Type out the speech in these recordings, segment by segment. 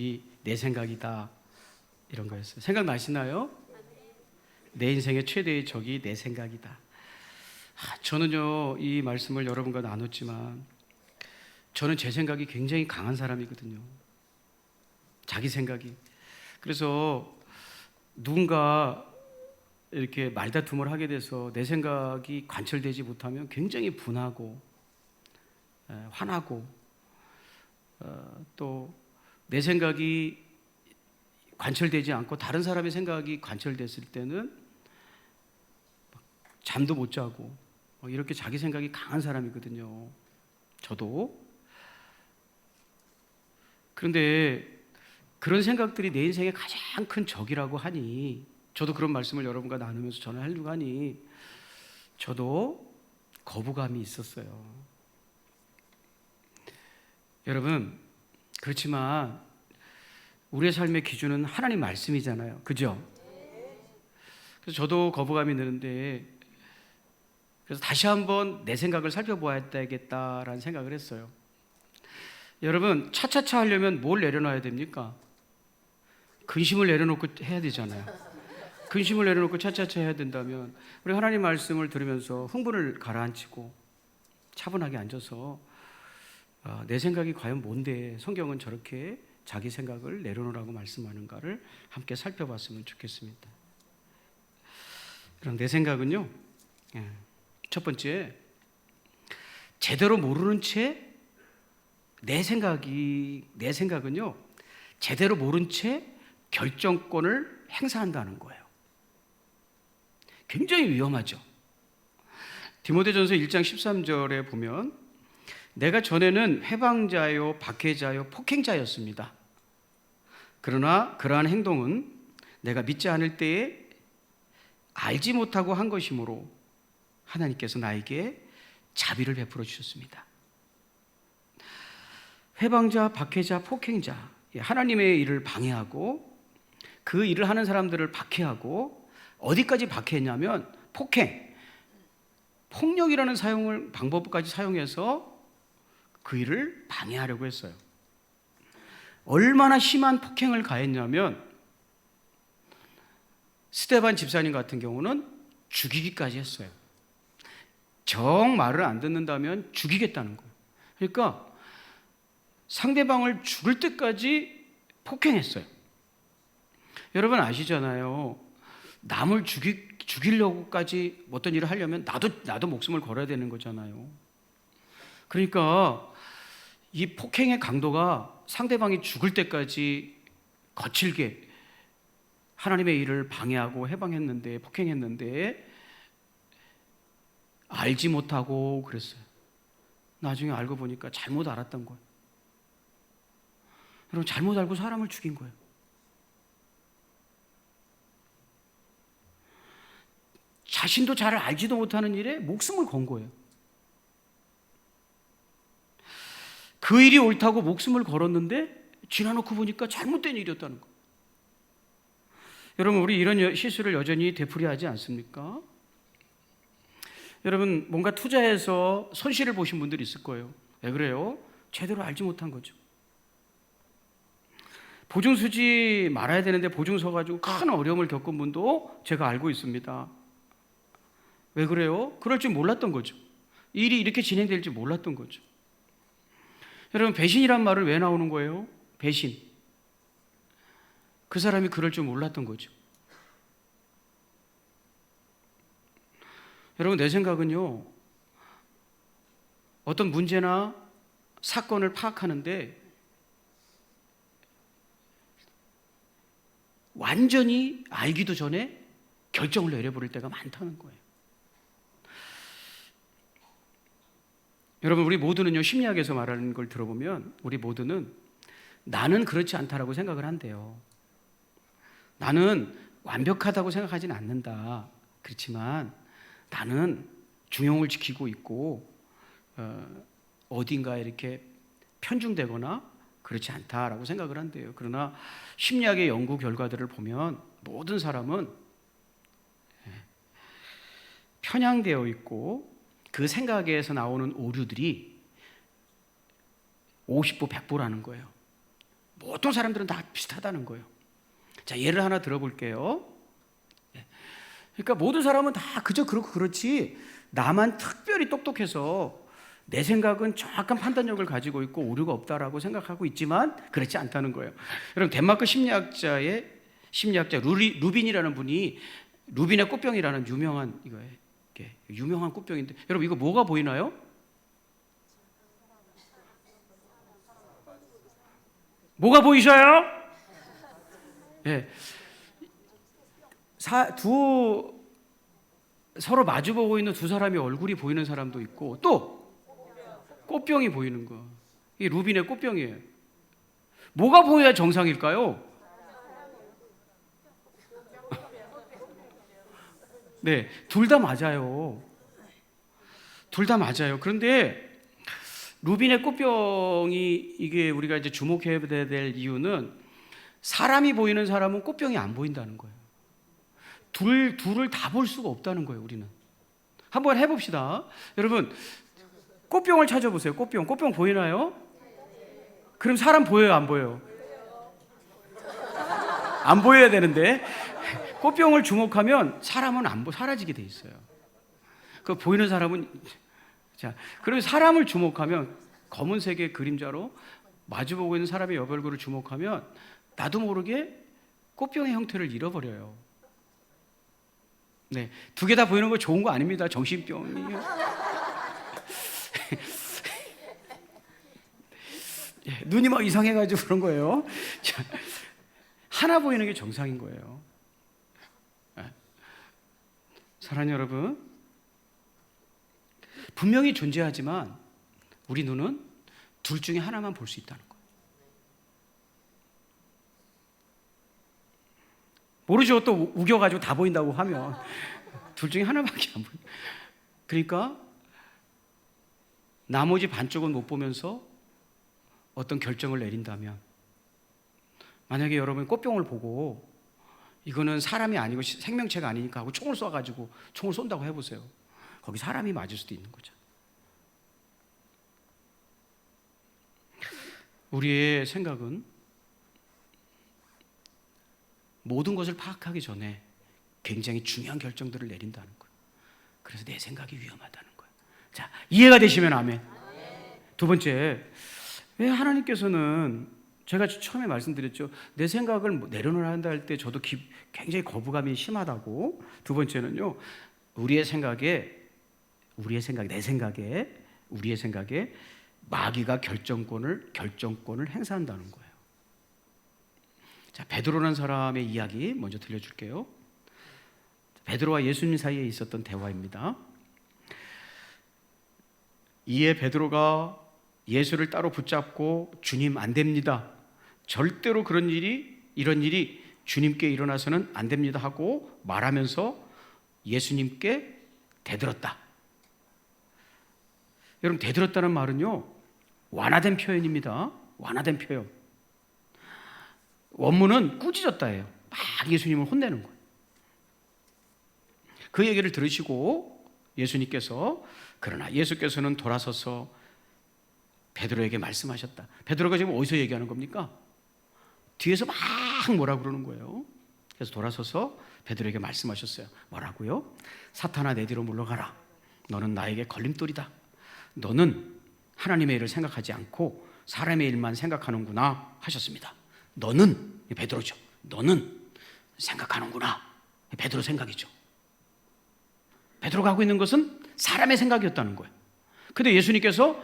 적이 내 생각이다 이런 거였어요. 생각 나시나요? 내 인생의 최대의 적이 내 생각이다. 아, 저는요 이 말씀을 여러분과 나눴지만 저는 제 생각이 굉장히 강한 사람이거든요. 자기 생각이. 그래서 누군가 이렇게 말다툼을 하게 돼서 내 생각이 관철되지 못하면 굉장히 분하고 에, 화나고 어, 또 내 생각이 관철되지 않고 다른 사람의 생각이 관철됐을 때는 막 잠도 못 자고 어, 이렇게 자기 생각이 강한 사람이거든요. 저도 그런데 그런 생각들이 내 인생의 가장 큰 적이라고 하니 저도 그런 말씀을 여러분과 나누면서 전하려고 하니 저도 거부감이 있었어요. 여러분 그렇지만 우리의 삶의 기준은 하나님 말씀이잖아요. 그죠? 그래서 저도 거부감이 드는데 그래서 다시 한번 내 생각을 살펴보아야 되겠다라는 생각을 했어요. 여러분 차차차 하려면 뭘 내려놔야 됩니까? 근심을 내려놓고 해야 되잖아요. 근심을 내려놓고 차차차 해야 된다면 우리 하나님 말씀을 들으면서 흥분을 가라앉히고 차분하게 앉아서 아, 내 생각이 과연 뭔데 성경은 저렇게 자기 생각을 내려놓으라고 말씀하는가를 함께 살펴봤으면 좋겠습니다. 그럼 내 생각은요. 예, 첫 번째 제대로 모르는 채 내 생각이 내 생각은요 제대로 모른 채 결정권을 행사한다는 거예요. 굉장히 위험하죠. 디모데전서 1장 13절에 보면 내가 전에는 해방자요 박해자요 폭행자였습니다. 그러나 그러한 행동은 내가 믿지 않을 때에 알지 못하고 한 것이므로 하나님께서 나에게 자비를 베풀어 주셨습니다. 해방자, 박해자, 폭행자, 하나님의 일을 방해하고 그 일을 하는 사람들을 박해하고 어디까지 박해했냐면 폭행, 폭력이라는 사용을 방법까지 사용해서 그 일을 방해하려고 했어요. 얼마나 심한 폭행을 가했냐면 스테반 집사님 같은 경우는 죽이기까지 했어요. 정 말을 안 듣는다면 죽이겠다는 거예요. 그러니까 상대방을 죽을 때까지 폭행했어요. 여러분 아시잖아요. 남을 죽이, 죽이려고까지 어떤 일을 하려면 나도 나도 목숨을 걸어야 되는 거잖아요. 그러니까 이 폭행의 강도가 상대방이 죽을 때까지 거칠게 하나님의 일을 방해하고 해방했는데 폭행했는데 알지 못하고 그랬어요. 나중에 알고 보니까 잘못 알았던 거예요. 여러분 잘못 알고 사람을 죽인 거예요. 자신도 잘 알지도 못하는 일에 목숨을 건 거예요. 그 일이 옳다고 목숨을 걸었는데 지나놓고 보니까 잘못된 일이었다는 거. 여러분 우리 이런 실수를 여전히 되풀이하지 않습니까? 여러분 뭔가 투자해서 손실을 보신 분들이 있을 거예요. 왜 그래요? 제대로 알지 못한 거죠. 보증 서지 말아야 되는데 보증 서 가지고 큰 어려움을 겪은 분도 제가 알고 있습니다. 왜 그래요? 그럴 줄 몰랐던 거죠. 일이 이렇게 진행될 줄 몰랐던 거죠. 여러분 배신이란 말은 왜 나오는 거예요? 배신. 그 사람이 그럴 줄 몰랐던 거죠. 여러분 내 생각은요. 어떤 문제나 사건을 파악하는데 완전히 알기도 전에 결정을 내려버릴 때가 많다는 거예요. 여러분 우리 모두는요 심리학에서 말하는 걸 들어보면 우리 모두는 나는 그렇지 않다라고 생각을 한대요. 나는 완벽하다고 생각하지는 않는다. 그렇지만 나는 중용을 지키고 있고 어, 어딘가 이렇게 편중되거나 그렇지 않다라고 생각을 한대요. 그러나 심리학의 연구 결과들을 보면 모든 사람은 예, 편향되어 있고 그 생각에서 나오는 오류들이 50보 100보라는 거예요. 보통 사람들은 다 비슷하다는 거예요. 자, 예를 하나 들어볼게요. 예. 그러니까 모든 사람은 다 그저 그렇고 그렇지 나만 특별히 똑똑해서 내 생각은 정확한 판단력을 가지고 있고 오류가 없다라고 생각하고 있지만 그렇지 않다는 거예요. 여러분 덴마크 심리학자의 심리학자 루리, 루빈이라는 분이 루빈의 꽃병이라는 유명한 이거예요. 이게 유명한 꽃병인데 여러분 이거 뭐가 보이나요? 뭐가 보이셔요? 예. 사, 두 서로 마주 보고 있는 두 사람이 얼굴이 보이는 사람도 있고 또 꽃병이 보이는 거. 이게 루빈의 꽃병이에요. 뭐가 보여야 정상일까요? 네, 둘 다 맞아요. 둘 다 맞아요. 그런데 루빈의 꽃병이 이게 우리가 이제 주목해야 될 이유는 사람이 보이는 사람은 꽃병이 안 보인다는 거예요. 둘 둘을 다 볼 수가 없다는 거예요. 우리는 한번 해봅시다. 여러분 꽃병을 찾아보세요. 꽃병 꽃병 보이나요? 그럼 사람 보여요? 안 보여요? 안 보여야 되는데 꽃병을 주목하면 사람은 안 보, 사라지게 돼 있어요. 그 보이는 사람은 자, 그러면 사람을 주목하면 검은색의 그림자로 마주보고 있는 사람의 여벌구를 주목하면 나도 모르게 꽃병의 형태를 잃어버려요. 네, 두 개 다 보이는 거 좋은 거 아닙니다. 정신병이에요. 예, 눈이 막 이상해가지고 그런 거예요. 자, 하나 보이는 게 정상인 거예요. 예. 사랑하는 여러분, 분명히 존재하지만 우리 눈은 둘 중에 하나만 볼 수 있다는 거예요. 모르죠. 또 우겨가지고 다 보인다고 하면 둘 중에 하나밖에 안 보여. 그러니까 나머지 반쪽은 못 보면서 어떤 결정을 내린다면 만약에 여러분 꽃병을 보고 이거는 사람이 아니고 생명체가 아니니까 하고 총을 쏴가지고 총을 쏜다고 해보세요. 거기 사람이 맞을 수도 있는 거죠. 우리의 생각은 모든 것을 파악하기 전에 굉장히 중요한 결정들을 내린다는 거예요. 그래서 내 생각이 위험하다는 거예요. 자, 이해가 되시면 아멘. 두 번째, 왜 하나님께서는 제가 처음에 말씀드렸죠. 내 생각을 내려놓는다 할 때 저도 기, 굉장히 거부감이 심하다고. 두 번째는요, 우리의 생각에, 우리의 생각, 내 생각에, 우리의 생각에 마귀가 결정권을, 결정권을 행사한다는 거예요. 자, 베드로라는 사람의 이야기 먼저 들려줄게요. 베드로와 예수님 사이에 있었던 대화입니다. 이에 베드로가 예수를 따로 붙잡고 주님 안 됩니다. 절대로 그런 일이 이런 일이 주님께 일어나서는 안 됩니다 하고 말하면서 예수님께 대들었다. 여러분 대들었다는 말은요 완화된 표현입니다. 완화된 표현. 원문은 꾸짖었다예요. 막 예수님을 혼내는 거예요. 그 얘기를 들으시고 예수님께서 그러나 예수께서는 돌아서서 베드로에게 말씀하셨다. 베드로가 지금 어디서 얘기하는 겁니까? 뒤에서 막 뭐라 그러는 거예요. 그래서 돌아서서 베드로에게 말씀하셨어요. 뭐라고요? 사탄아 내 뒤로 물러가라. 너는 나에게 걸림돌이다. 너는 하나님의 일을 생각하지 않고 사람의 일만 생각하는구나 하셨습니다. 너는 베드로죠. 너는 생각하는구나. 베드로 생각이죠. 베드로가 하고 있는 것은 사람의 생각이었다는 거예요. 근데 예수님께서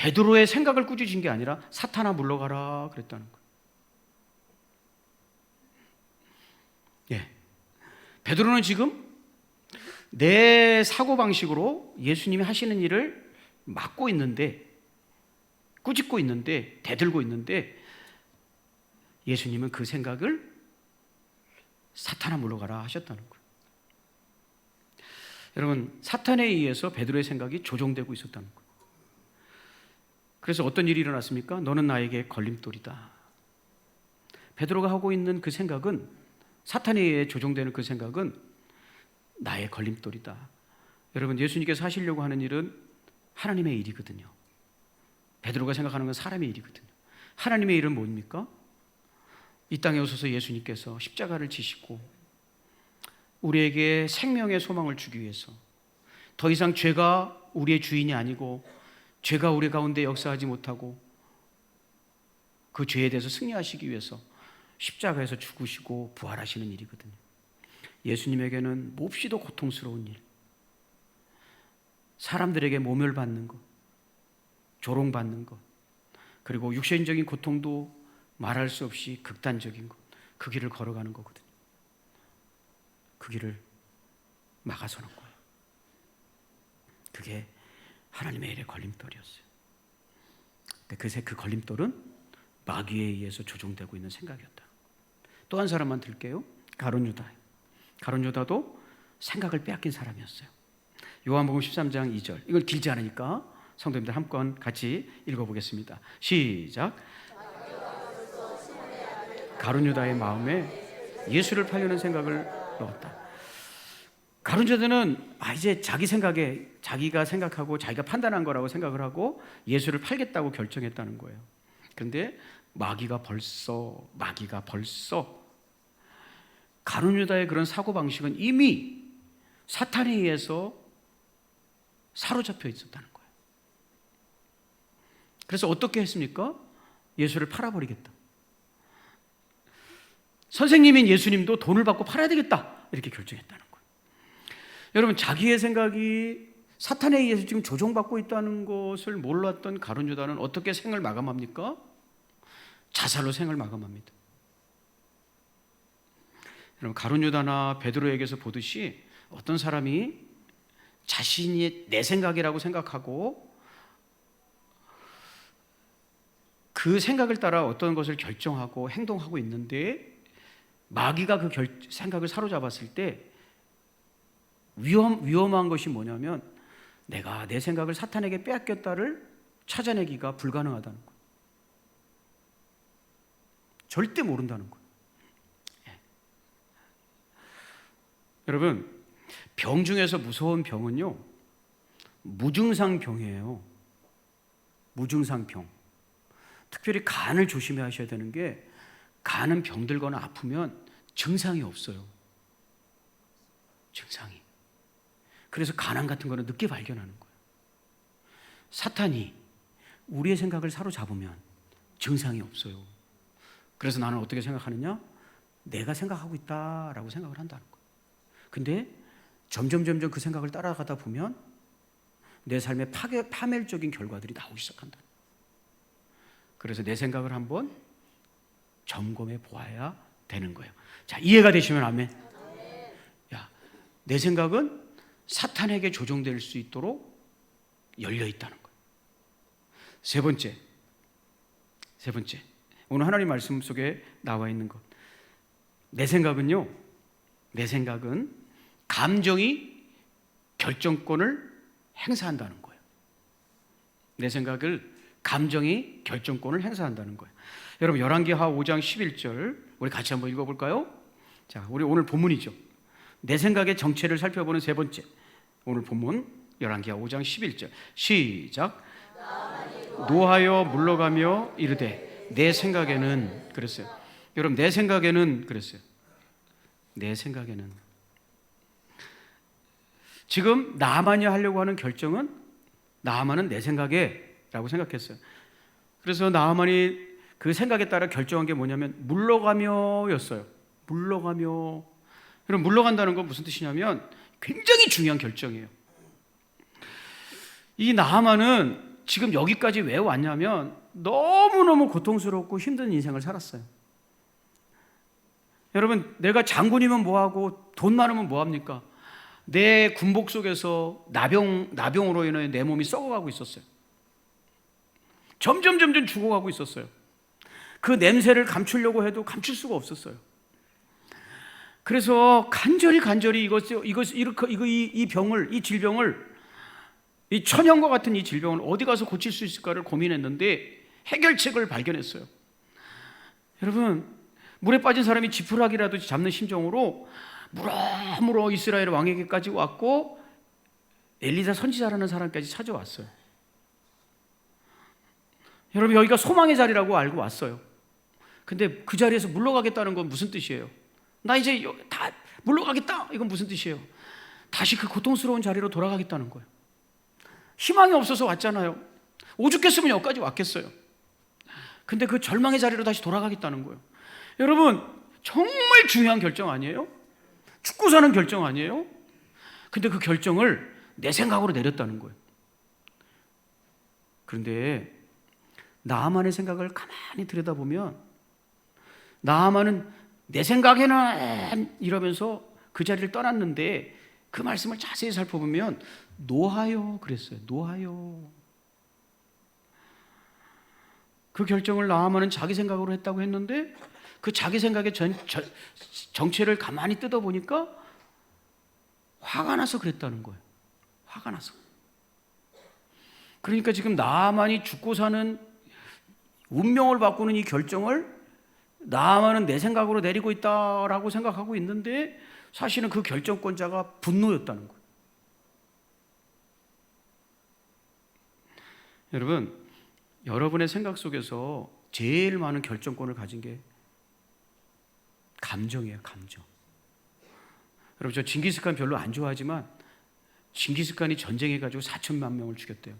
베드로의 생각을 꾸짖은 게 아니라 사탄아 물러가라 그랬다는 거예요. 예. 베드로는 지금 내 사고 방식으로 예수님이 하시는 일을 막고 있는데 꾸짖고 있는데 대들고 있는데 예수님은 그 생각을 사탄아 물러가라 하셨다는 거예요. 여러분 사탄에 의해서 베드로의 생각이 조종되고 있었다는 거예요. 그래서 어떤 일이 일어났습니까? 너는 나에게 걸림돌이다. 베드로가 하고 있는 그 생각은 사탄에 의해 조종되는 그 생각은 나의 걸림돌이다. 여러분 예수님께서 하시려고 하는 일은 하나님의 일이거든요. 베드로가 생각하는 건 사람의 일이거든요. 하나님의 일은 뭡니까? 이 땅에 오셔서 예수님께서 십자가를 지시고 우리에게 생명의 소망을 주기 위해서 더 이상 죄가 우리의 주인이 아니고 죄가 우리 가운데 역사하지 못하고 그 죄에 대해서 승리하시기 위해서 십자가에서 죽으시고 부활하시는 일이거든요. 예수님에게는 몹시도 고통스러운 일. 사람들에게 모멸받는 것, 조롱받는 것, 그리고 육신적인 고통도 말할 수 없이 극단적인 것, 그 길을 걸어가는 거거든요. 그 길을 막아서는 거예요. 그게 하나님의 일의 걸림돌이었어요. 그새 그 걸림돌은 마귀에 의해서 조종되고 있는 생각이었다. 또 한 사람만 들게요. 가론 유다. 가론 유다도 생각을 빼앗긴 사람이었어요. 요한복음 13장 2절. 이걸 길지 않으니까 성도님들 한건 같이 읽어보겠습니다. 시작. 가론 유다의 마음에 예수를 팔려는 생각을 넣었다. 가론 유다는 아 이제 자기 생각에 자기가 생각하고 자기가 판단한 거라고 생각을 하고 예수를 팔겠다고 결정했다는 거예요. 그런데 마귀가 벌써 마귀가 벌써 가룟 유다의 그런 사고 방식은 이미 사탄에 의해서 사로잡혀 있었다는 거예요. 그래서 어떻게 했습니까? 예수를 팔아버리겠다. 선생님인 예수님도 돈을 받고 팔아야 되겠다. 이렇게 결정했다는 거예요. 여러분, 자기의 생각이 사탄에 의해서 지금 조종받고 있다는 것을 몰랐던 가룟 유다는 어떻게 생을 마감합니까? 자살로 생을 마감합니다. 여러분 가룟 유다나 베드로에게서 보듯이 어떤 사람이 자신이 내 생각이라고 생각하고 그 생각을 따라 어떤 것을 결정하고 행동하고 있는데 마귀가 그 결, 생각을 사로잡았을 때 위험 위험한 것이 뭐냐면 내가 내 생각을 사탄에게 빼앗겼다를 찾아내기가 불가능하다는 거예요. 절대 모른다는 거예요. 예. 여러분, 병 중에서 무서운 병은요, 무증상 병이에요. 무증상 병. 특별히 간을 조심해 하셔야 되는 게, 간은 병들거나 아프면 증상이 없어요. 증상이. 그래서 간암 같은 거는 늦게 발견하는 거예요. 사탄이 우리의 생각을 사로잡으면 증상이 없어요. 그래서 나는 어떻게 생각하느냐? 내가 생각하고 있다라고 생각을 한다는 거예요. 근데 점점 점점 그 생각을 따라가다 보면 내 삶에 파괴, 파멸적인 결과들이 나오기 시작한다. 그래서 내 생각을 한번 점검해 보아야 되는 거예요. 자, 이해가 되시면 아멘. 야, 내 생각은 사탄에게 조종될 수 있도록 열려 있다는 거예요. 세 번째. 세 번째. 오늘 하나님 말씀 속에 나와 있는 것. 내 생각은요, 내 생각은 감정이 결정권을 행사한다는 거예요. 내 생각을 감정이 결정권을 행사한다는 거예요. 여러분 열왕기하 5장 11절 우리 같이 한번 읽어 볼까요? 자, 우리 오늘 본문이죠. 내 생각의 정체를 살펴보는 세 번째. 오늘 본문 열왕기하 5장 11절. 시작. 노하여 물러가며 이르되 내 생각에는 그랬어요. 여러분 내 생각에는 그랬어요. 내 생각에는 지금 나만이 하려고 하는 결정은 나만은 내 생각에라고 생각했어요. 그래서 나만이 그 생각에 따라 결정한 게 뭐냐면 물러가며였어요. 물러가며. 그럼 물러간다는 건 무슨 뜻이냐면 굉장히 중요한 결정이에요. 이 나만은 지금 여기까지 왜 왔냐면 너무너무 고통스럽고 힘든 인생을 살았어요. 여러분, 내가 장군이면 뭐하고 돈 많으면 뭐합니까? 내 군복 속에서 나병, 나병으로 인해 내 몸이 썩어가고 있었어요. 점점 점점 죽어가고 있었어요. 그 냄새를 감추려고 해도 감출 수가 없었어요. 그래서 간절히 간절히 이것 이것 이렇게 이거 이, 이 병을 이 질병을 이 천연과 같은 이 질병을 어디 가서 고칠 수 있을까를 고민했는데 해결책을 발견했어요. 여러분, 물에 빠진 사람이 지푸라기라도 잡는 심정으로 물어 이스라엘 왕에게까지 왔고 엘리사 선지자라는 사람까지 찾아왔어요. 여러분 여기가 소망의 자리라고 알고 왔어요. 근데 그 자리에서 물러가겠다는 건 무슨 뜻이에요? 나 이제 여- 다 물러가겠다. 이건 무슨 뜻이에요? 다시 그 고통스러운 자리로 돌아가겠다는 거예요. 희망이 없어서 왔잖아요. 오죽했으면 여기까지 왔겠어요. 근데 그 절망의 자리로 다시 돌아가겠다는 거예요. 여러분, 정말 중요한 결정 아니에요? 죽고 사는 결정 아니에요? 근데 그 결정을 내 생각으로 내렸다는 거예요. 그런데 나만의 생각을 가만히 들여다보면 나만은 내 생각에는 이러면서 그 자리를 떠났는데 그 말씀을 자세히 살펴보면 노하여 그랬어요. 노하여. 그 결정을 나아만은 자기 생각으로 했다고 했는데 그 자기 생각의 전, 전- 정체를 가만히 뜯어 보니까 화가 나서 그랬다는 거예요. 화가 나서. 그러니까 지금 나만이 죽고 사는 운명을 바꾸는 이 결정을 나만은 내 생각으로 내리고 있다라고 생각하고 있는데 사실은 그 결정권자가 분노였다는 거예요. 여러분, 여러분의 생각 속에서 제일 많은 결정권을 가진 게 감정이에요, 감정. 여러분, 저 징기스칸 별로 안 좋아하지만 징기스칸이 전쟁해가지고 4천만 명을 죽였대요.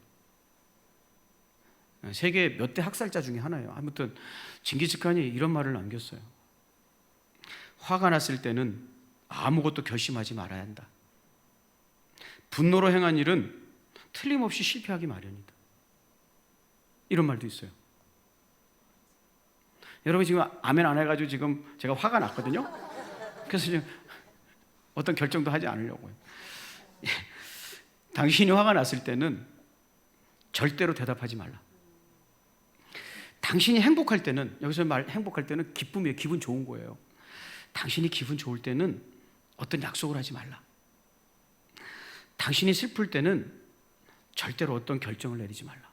세계 몇 대 학살자 중에 하나예요. 아무튼 징기스칸이 이런 말을 남겼어요. 화가 났을 때는 아무것도 결심하지 말아야 한다. 분노로 행한 일은 틀림없이 실패하기 마련이다. 이런 말도 있어요. 여러분 지금 아멘 안 해가지고 지금 제가 화가 났거든요. 그래서 지금 어떤 결정도 하지 않으려고요. 당신이 화가 났을 때는 절대로 대답하지 말라. 당신이 행복할 때는 여기서 말 행복할 때는 기쁨이에요. 기분 좋은 거예요. 당신이 기분 좋을 때는 어떤 약속을 하지 말라. 당신이 슬플 때는 절대로 어떤 결정을 내리지 말라.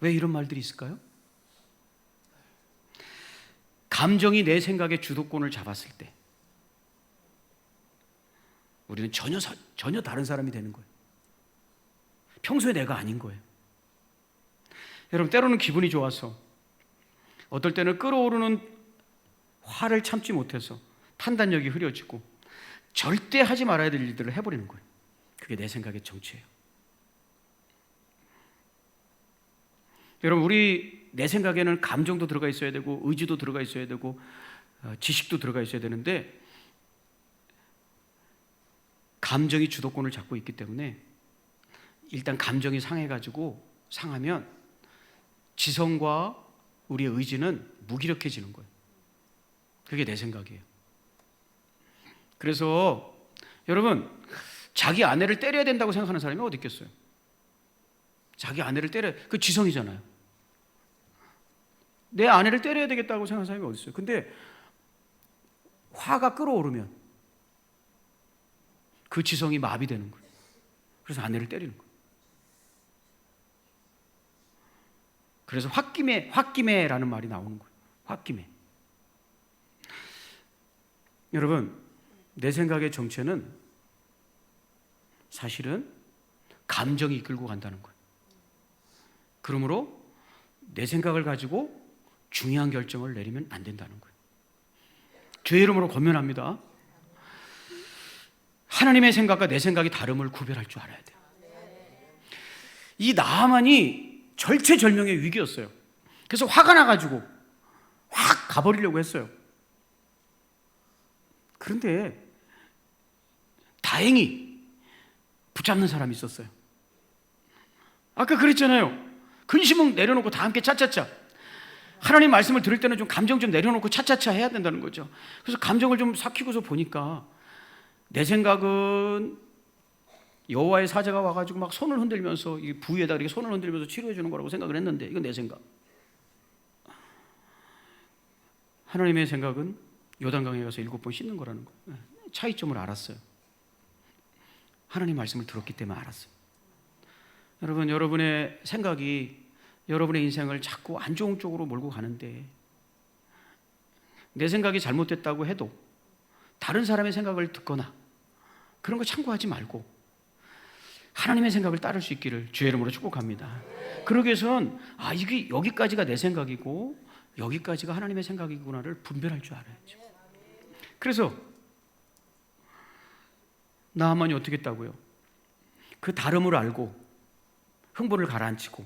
왜 이런 말들이 있을까요? 감정이 내 생각의 주도권을 잡았을 때 우리는 전혀 사- 전혀 다른 사람이 되는 거예요. 평소에 내가 아닌 거예요. 여러분 때로는 기분이 좋아서 어떨 때는 끓어오르는 화를 참지 못해서 판단력이 흐려지고 절대 하지 말아야 될 일들을 해버리는 거예요. 그게 내 생각의 정체예요. 여러분 우리 내 생각에는 감정도 들어가 있어야 되고 의지도 들어가 있어야 되고 어, 지식도 들어가 있어야 되는데 감정이 주도권을 잡고 있기 때문에 일단 감정이 상해가지고 상하면 지성과 우리의 의지는 무기력해지는 거예요. 그게 내 생각이에요. 그래서 여러분 자기 아내를 때려야 된다고 생각하는 사람이 어디 있겠어요? 자기 아내를 때려 그 지성이잖아요. 내 아내를 때려야 되겠다고 생각하는 사람이 어디 있어요? 근데 화가 끓어오르면 그 지성이 마비되는 거예요. 그래서 아내를 때리는 거예요. 그래서 홧김에 홧김에라는 말이 나오는 거예요. 홧김에. 여러분, 내 생각의 정체는 사실은 감정이 이끌고 간다는 거예요. 그러므로 내 생각을 가지고 중요한 결정을 내리면 안 된다는 거예요. 주의 이름으로 권면합니다. 하나님의 생각과 내 생각이 다름을 구별할 줄 알아야 돼요. 이 나만이 절체절명의 위기였어요. 그래서 화가 나가지고 확 가버리려고 했어요. 그런데 다행히 붙잡는 사람이 있었어요. 아까 그랬잖아요. 근심은 내려놓고 다 함께 차차차. 하나님 말씀을 들을 때는 좀 감정 좀 내려놓고 차차차 해야 된다는 거죠. 그래서 감정을 좀 삭히고서 보니까 내 생각은 여호와의 사자가 와가지고 막 손을 흔들면서 이 부위에다 이렇게 손을 흔들면서 치료해 주는 거라고 생각을 했는데 이건 내 생각. 하나님의 생각은 요단강에 가서 일곱 번 씻는 거라는 거. 차이점을 알았어요. 하나님 말씀을 들었기 때문에 알았어요. 여러분, 여러분의 생각이 여러분의 인생을 자꾸 안 좋은 쪽으로 몰고 가는데 내 생각이 잘못됐다고 해도 다른 사람의 생각을 듣거나 그런 거 참고하지 말고 하나님의 생각을 따를 수 있기를 주의 이름으로 축복합니다. 그러기 위해서는 아 이게 여기까지가 내 생각이고 여기까지가 하나님의 생각이구나를 분별할 줄 알아야죠. 그래서 나만이 어떻게 했다고요? 그 다름을 알고 흥분을 가라앉히고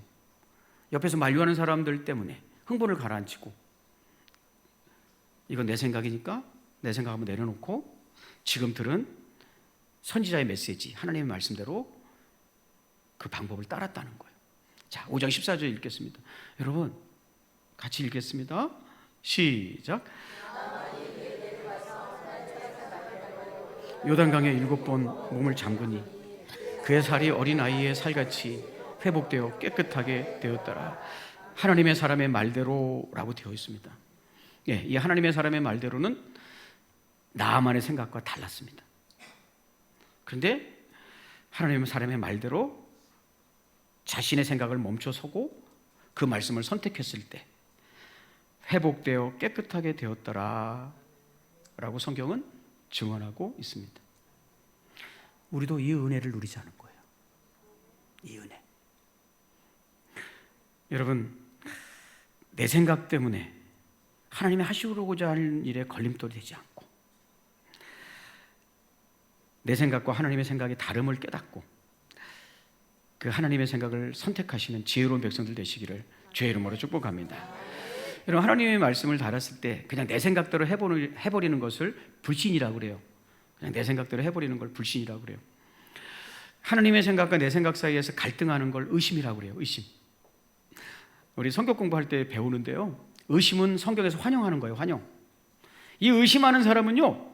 옆에서 만류하는 사람들 때문에 흥분을 가라앉히고 이건 내 생각이니까 내 생각 한번 내려놓고 지금 들은 선지자의 메시지 하나님의 말씀대로 그 방법을 따랐다는 거예요. 자, 5장 14절 읽겠습니다. 여러분 같이 읽겠습니다. 시작. 요단강에 일곱 번 몸을 잠그니 그의 살이 어린 아이의 살같이 회복되어 깨끗하게 되었더라. 하나님의 사람의 말대로라고 되어 있습니다. 예, 이 하나님의 사람의 말대로는 나만의 생각과 달랐습니다. 그런데 하나님의 사람의 말대로 자신의 생각을 멈춰서고 그 말씀을 선택했을 때 회복되어 깨끗하게 되었더라 라고 성경은 증언하고 있습니다. 우리도 이 은혜를 누리자는 거예요. 이 은혜. 여러분, 내 생각 때문에 하나님이 하시고자 하는 일에 걸림돌이 되지 않고 내 생각과 하나님의 생각이 다름을 깨닫고 그 하나님의 생각을 선택하시는 지혜로운 백성들 되시기를 주의 이름으로 축복합니다. 여러분 하나님의 말씀을 달았을 때 그냥 내 생각대로 해보는, 해버리는 것을 불신이라고 그래요. 그냥 내 생각대로 해버리는 걸 불신이라고 그래요. 하나님의 생각과 내 생각 사이에서 갈등하는 걸 의심이라고 그래요. 의심. 우리 성격 공부할 때 배우는데요. 의심은 성경에서 환영하는 거예요. 환영. 이 의심하는 사람은요.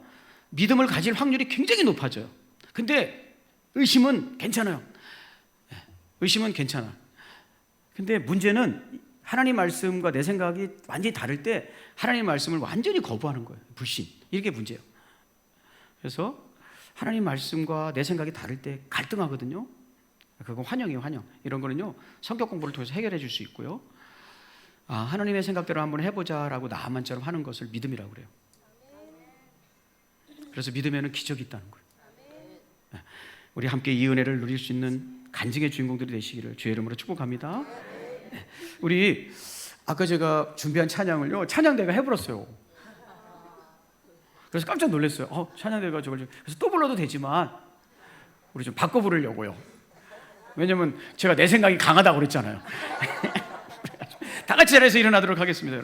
믿음을 가질 확률이 굉장히 높아져요. 근데 의심은 괜찮아요. 예, 의심은 괜찮아. 근데 문제는 하나님 말씀과 내 생각이 완전히 다를 때 하나님 말씀을 완전히 거부하는 거예요. 불신. 이게 문제예요. 그래서 하나님 말씀과 내 생각이 다를 때 갈등하거든요. 그건 환영이에요, 환영. 이런 거는요, 성격 공부를 통해서 해결해 줄 수 있고요. 아, 하나님의 생각대로 한번 해보자라고 나만처럼 하는 것을 믿음이라고 그래요. 그래서 믿음에는 기적이 있다는 거예요. 네. 우리 함께 이 은혜를 누릴 수 있는 간증의 주인공들이 되시기를 주의 이름으로 축복합니다. 네. 우리 아까 제가 준비한 찬양을요, 찬양대가 해버렸어요. 그래서 깜짝 놀랐어요. 어, 찬양대가 저걸 좀- 그래서 또 불러도 되지만 우리 좀 바꿔 부르려고요. 왜냐면 제가 내 생각이 강하다고 그랬잖아요. 다 같이 자리에서 일어나도록 하겠습니다.